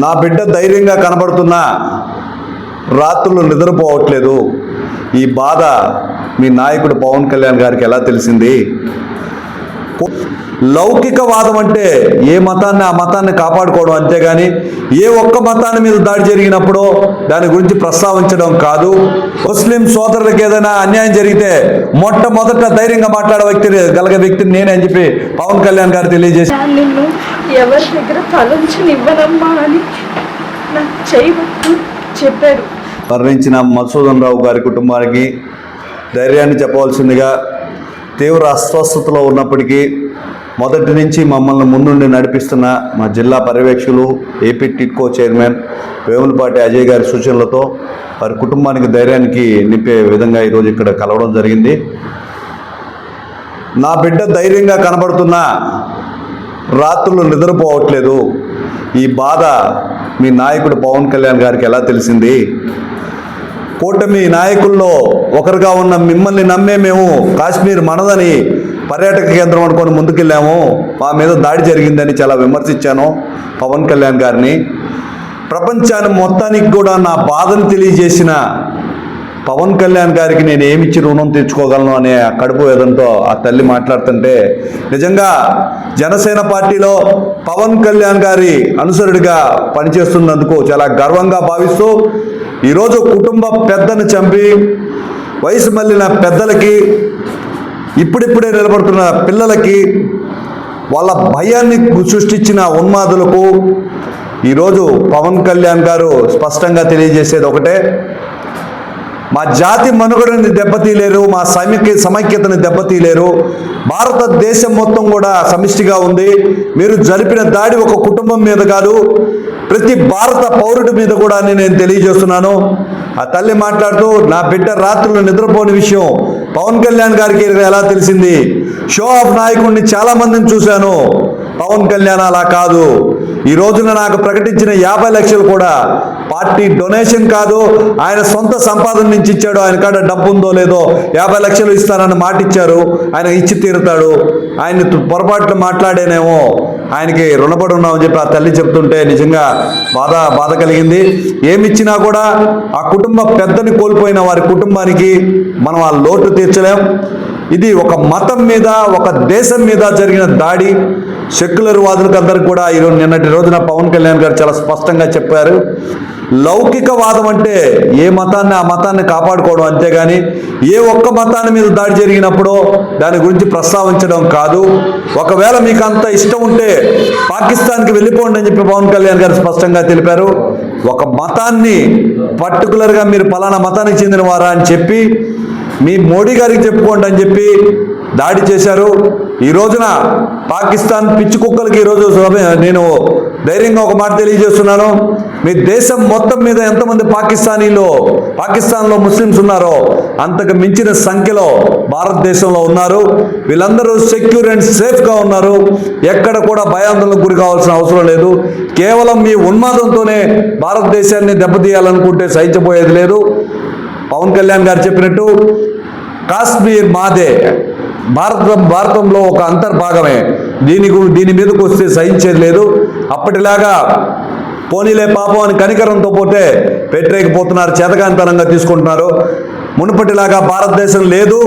నా బిడ్డ ధైర్యంగా కనబడుతున్నా రాత్రులు నిద్రపోవట్లేదు. ఈ బాధ మీ నాయకుడు పవన్ కళ్యాణ్ గారికి ఎలా తెలిసింది? లౌకికవాదం అంటే ఏ మతాన్ని ఆ మతాన్ని కాపాడుకోవడం అంతేగాని ఏ ఒక్క మతాన్ని మీద దాడి జరిగినప్పుడు దాని గురించి ప్రస్తావించడం కాదు. ముస్లిం సోదరులకు ఏదైనా అన్యాయం జరిగితే మొట్టమొదట ధైర్యంగా మాట్లాడే వ్యక్తి గలగ వ్యక్తిని నేనే అని చెప్పి పవన్ కళ్యాణ్ గారు తెలియజేసి ఎవరి దగ్గర తలంచనివ్వనమ్మా అని నాకు చేయవద్దు చెప్పారు మరణించిన మధుసూదన్ రావు గారి కుటుంబానికి ధైర్యాన్ని చెప్పవలసిందిగా తీవ్ర అస్వస్థతలో ఉన్నప్పటికీ మొదటి నుంచి మమ్మల్ని ముందుండి నడిపిస్తున్న మా జిల్లా పర్యవేక్షకులు AP TIDCO chairman Vemulapati Ajay గారి సూచనలతో వారి కుటుంబానికి ధైర్యానికి నింపే విధంగా ఈరోజు ఇక్కడ కలవడం జరిగింది. నా బిడ్డ ధైర్యంగా కనబడుతున్నా రాత్రులు నిద్రపోవట్లేదు. ఈ బాధ మీ నాయకుడు పవన్ కళ్యాణ్ గారికి ఎలా తెలిసింది? కూటమి నాయకుల్లో ఒకరుగా ఉన్న మిమ్మల్ని నమ్మే మేము కాశ్మీర్ మనదని పర్యాటక కేంద్రం అనుకొని ముందుకెళ్ళాము. మా మీద దాడి జరిగిందని చాలా విమర్శించాను పవన్ కళ్యాణ్ గారిని. ప్రపంచాన్ని మొత్తానికి కూడా నా బాధను తెలియజేసిన పవన్ కళ్యాణ్ గారికి నేను ఏమిచ్చి రుణం తెచ్చుకోగలను అనే కడుపు వేదంతో ఆ తల్లి మాట్లాడుతుంటే నిజంగా జనసేన పార్టీలో పవన్ కళ్యాణ్ గారి అనుసరుడిగా పనిచేస్తున్నందుకు చాలా గర్వంగా భావిస్తూ ఈరోజు కుటుంబ పెద్దను చంపి వయసు మళ్ళిన పెద్దలకి ఇప్పుడిప్పుడే నిలబడుతున్న పిల్లలకి వాళ్ళ భయాన్ని సృష్టించిన ఉన్మాదులకు ఈరోజు పవన్ కళ్యాణ్ గారు స్పష్టంగా తెలియజేసేది ఒకటే మా జాతి మనుగడని దెబ్బతీయలేరు మా సమైక్య సమైక్యతని దెబ్బతీయలేరు భారతదేశం మొత్తం కూడా సమిష్టిగా ఉంది. మీరు జరిపిన దాడి ఒక కుటుంబం మీద కాదు ప్రతి భారత పౌరుడి మీద కూడా అని నేను తెలియజేస్తున్నాను. ఆ తల్లి మాట్లాడుతూ నా బిడ్డ రాత్రులు నిద్రపోని విషయం పవన్ కళ్యాణ్ గారికి ఎలా తెలిసింది? షో ఆఫ్ నాయకుడిని చాలా మందిని చూశాను. పవన్ కళ్యాణ్ అలా కాదు. ఈ రోజున నాకు ప్రకటించిన యాభై లక్షలు కూడా పార్టీ డొనేషన్ కాదు ఆయన సొంత సంపాదన నుంచి ఇచ్చాడు ఆయన కాడ డబ్బు ఉందో లేదో యాభై లక్షలు ఇస్తానని మాట ఇచ్చారు ఆయన ఇచ్చి తీరుతాడు ఆయన పొరపాట్లు మాట్లాడేనేమో ఆయనకి రుణపడి ఉన్నామని చెప్పి ఆ తల్లి చెప్తుంటే నిజంగా బాధ బాధ కలిగింది. ఏమిచ్చినా కూడా ఆ కుటుంబ పెద్దని కోల్పోయిన వారి కుటుంబానికి మనం ఆ లోటు తీర్చలేం. ఇది ఒక మతం మీద ఒక దేశం మీద జరిగిన దాడి. సెక్యులర్ వాదులకు అందరికి కూడా ఈరోజు నిన్నటి రోజున పవన్ కళ్యాణ్ గారు చాలా స్పష్టంగా చెప్పారు. లౌకికవాదం అంటే ఏ మతాన్ని ఆ మతాన్ని కాపాడుకోవడం అంతేగాని ఏ ఒక్క మతాన్ని మీద దాడి జరిగినప్పుడు దాని గురించి ప్రస్తావించడం కాదు. ఒకవేళ మీకు అంత ఇష్టం ఉంటే పాకిస్తాన్కి వెళ్ళిపోండి అని చెప్పి పవన్ కళ్యాణ్ గారు స్పష్టంగా తెలిపారు. ఒక మతాన్ని పర్టికులర్గా మీరు పలానా మతానికి చెందిన వారా అని చెప్పి మీ మోడీ గారికి చెప్పుకోండి అని చెప్పి దాడి చేశారు. ఈ రోజున పాకిస్తాన్ పిచ్చి కుక్కలకి ఈరోజు నేను ధైర్యంగా ఒక మాట తెలియజేస్తున్నాను. మీ దేశం మొత్తం మీద ఎంతమంది పాకిస్తానీలో పాకిస్తాన్లో ముస్లిమ్స్ ఉన్నారో అంతకు మించిన సంఖ్యలో భారతదేశంలో ఉన్నారు. వీళ్ళందరూ సెక్యూర్ అండ్ సేఫ్గా ఉన్నారు. ఎక్కడ కూడా భయాందోళనకు గురి కావాల్సిన అవసరం లేదు. కేవలం మీ ఉన్మాదంతోనే భారతదేశాన్ని దెబ్బతీయాలనుకుంటే సహించబోయేది లేదు. పవన్ కళ్యాణ్ గారు చెప్పినట్టు కాశ్మీర్ మాదే. భారత భారతంలో ఒక అంతర్భాగమే. దీని దీని మీదకు వస్తే సహించేది లేదు. అప్పటిలాగా పోనీలే పాపం అని కనికరంతో పోతే పెట్టలేకపోతున్నారు చేతకాంతనంగా తీసుకుంటున్నారు. మునుపటిలాగా భారతదేశం లేదు.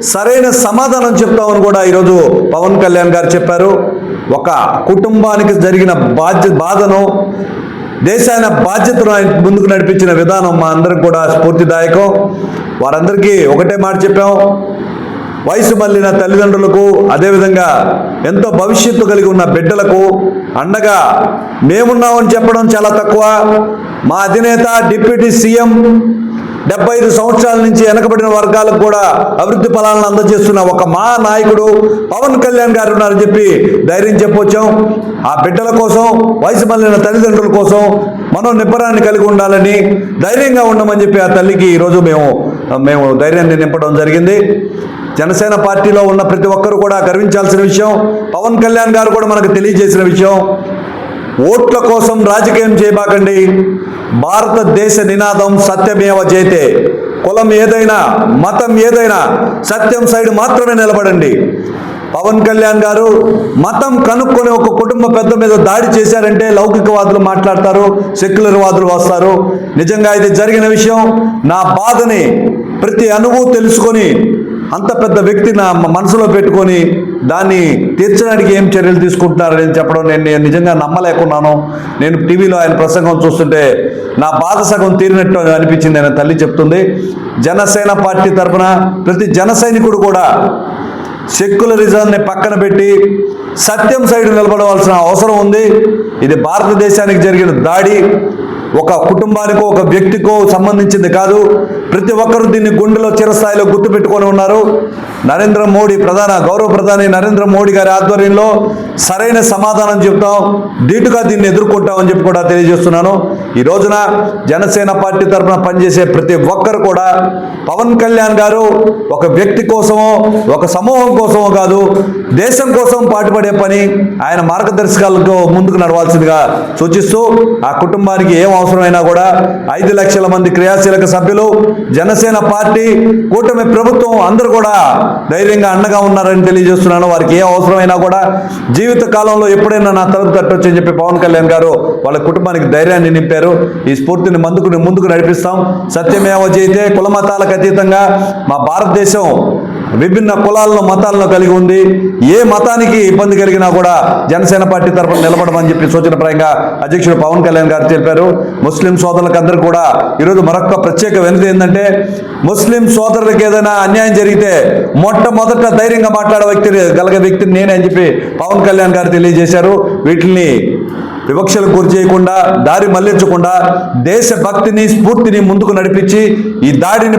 సరైన సమాధానం చెప్తామని కూడా ఈరోజు పవన్ కళ్యాణ్ గారు చెప్పారు. ఒక కుటుంబానికి జరిగిన బాధ్య బాధను దేశాన్ని బాధ్యతను ఆయన ముందుకు నడిపించిన విధానం మా అందరికి కూడా స్ఫూర్తిదాయకం. వారందరికీ ఒకటే మాట చెప్పాం. వయసు మళ్ళిన తల్లిదండ్రులకు అదేవిధంగా ఎంతో భవిష్యత్తు కలిగి ఉన్న బిడ్డలకు అండగా మేమున్నామని చెప్పడం చాలా తక్కువ. మా అధినేత డిప్యూటీ సీఎం డెబ్బై ఐదు సంవత్సరాల నుంచి వెనకబడిన వర్గాలకు కూడా అభివృద్ధి ఫలాలను అందజేస్తున్న ఒక మా నాయకుడు పవన్ కళ్యాణ్ గారు ఉన్నారని చెప్పి ధైర్యం చెప్పొచ్చాం. ఆ బిడ్డల కోసం వయసు మళ్ళిన తల్లిదండ్రుల కోసం మనో నిబ్బరాన్ని కలిగి ఉండాలని ధైర్యంగా ఉండమని చెప్పి ఆ తల్లికి ఈరోజు మేము మేము ధైర్యాన్ని నింపడం జరిగింది. జనసేన పార్టీలో ఉన్న ప్రతి ఒక్కరు కూడా గర్వించాల్సిన విషయం పవన్ కళ్యాణ్ గారు కూడా మనకు తెలియజేసిన విషయం. ఓట్ల కోసం రాజకీయం చేయబాకండి. భారతదేశ నినాదం సత్యమేవ చేతే కులం ఏదైనా మతం ఏదైనా సత్యం సైడ్ మాత్రమే నిలబడండి. పవన్ కళ్యాణ్ గారు మతం కనుక్కొని ఒక కుటుంబ పెద్ద మీద దాడి చేశారంటే లౌకికవాదులు మాట్లాడతారు సెక్యులర్ వాదులు వస్తారు. నిజంగా ఇది జరిగిన విషయం. నా బాధని ప్రతి అనుభవం తెలుసుకొని అంత పెద్ద వ్యక్తి నా మనసులో పెట్టుకొని దాన్ని తీర్చడానికి ఏం చర్యలు తీసుకుంటున్నారని చెప్పడం నేను నేను నిజంగా నమ్మలేకున్నాను. నేను టీవీలో ఆయన ప్రసంగం చూస్తుంటే నా బాధ సగం తీరినట్టు అనిపించింది ఆయన తల్లి చెప్తుంది. జనసేన పార్టీ తరఫున ప్రతి జన సైనికుడు కూడా సెక్యులరిజాన్ని పక్కన పెట్టి సత్యం సైడ్ నిలబడవలసిన అవసరం ఉంది. ఇది భారతదేశానికి జరిగిన దాడి. ఒక కుటుంబానికో ఒక వ్యక్తికో సంబంధించింది కాదు. ప్రతి ఒక్కరూ దీన్ని గుండెలో చిరస్థాయిలో గుర్తుపెట్టుకొని ఉన్నారు. నరేంద్ర మోడీ ప్రధాన గౌరవ ప్రధాని నరేంద్ర మోడీ గారి ఆధ్వర్యంలో సరైన సమాధానం చెప్తాం. ధీటుగా దీన్ని ఎదుర్కొంటామని చెప్పి కూడా తెలియజేస్తున్నాను. ఈ రోజున జనసేన పార్టీ తరఫున పనిచేసే ప్రతి ఒక్కరు కూడా పవన్ కళ్యాణ్ గారు ఒక వ్యక్తి కోసమో ఒక సమూహం కోసమో కాదు దేశం కోసం పాటుపడే పని ఆయన మార్గదర్శకాలకు ముందుకు నడవాల్సిందిగా సూచిస్తూ ఆ కుటుంబానికి ఏం అవసరమైనా కూడా ఐదు లక్షల మంది క్రియాశీలక సభ్యులు జనసేన పార్టీ కూటమి ప్రభుత్వం అందరూ కూడా ధైర్యంగా అండగా ఉన్నారని తెలియజేస్తున్నాను. వారికి ఏ అవసరమైనా కూడా జీవిత కాలంలో ఎప్పుడైనా నా తలుపు తట్టొచ్చని చెప్పి పవన్ కళ్యాణ్ గారు వాళ్ళ కుటుంబానికి ధైర్యాన్ని నింపారు. ఈ స్ఫూర్తిని ముందుకు ముందుకు నడిపిస్తాం. సత్యమేవ చేయితే కుల మతాలకు అతీతంగా మా భారతదేశం విభిన్న కులాలను మతాలను కలిగి ఉంది ఏ మతానికి ఇబ్బంది కలిగినా కూడా జనసేన పార్టీ తరఫున నిలబడమని చెప్పి సూచనప్రాయంగా అధ్యక్షుడు పవన్ కళ్యాణ్ గారు తెలిపారు. ముస్లిం సోదరులకు అందరూ కూడా ఈరోజు మరొక ప్రత్యేక వెనుక ఏంటంటే ముస్లిం సోదరులకు ఏదైనా అన్యాయం జరిగితే మొట్టమొదట ధైర్యంగా మాట్లాడే వ్యక్తి గలగ వ్యక్తిని నేనే అని చెప్పి పవన్ కళ్యాణ్ గారు తెలియజేశారు. వీటిని వివక్షలకు గురి చేయకుండా దారి మళ్ళించకుండా దేశభక్తిని స్ఫూర్తిని ముందుకు నడిపించి ఈ దాడిని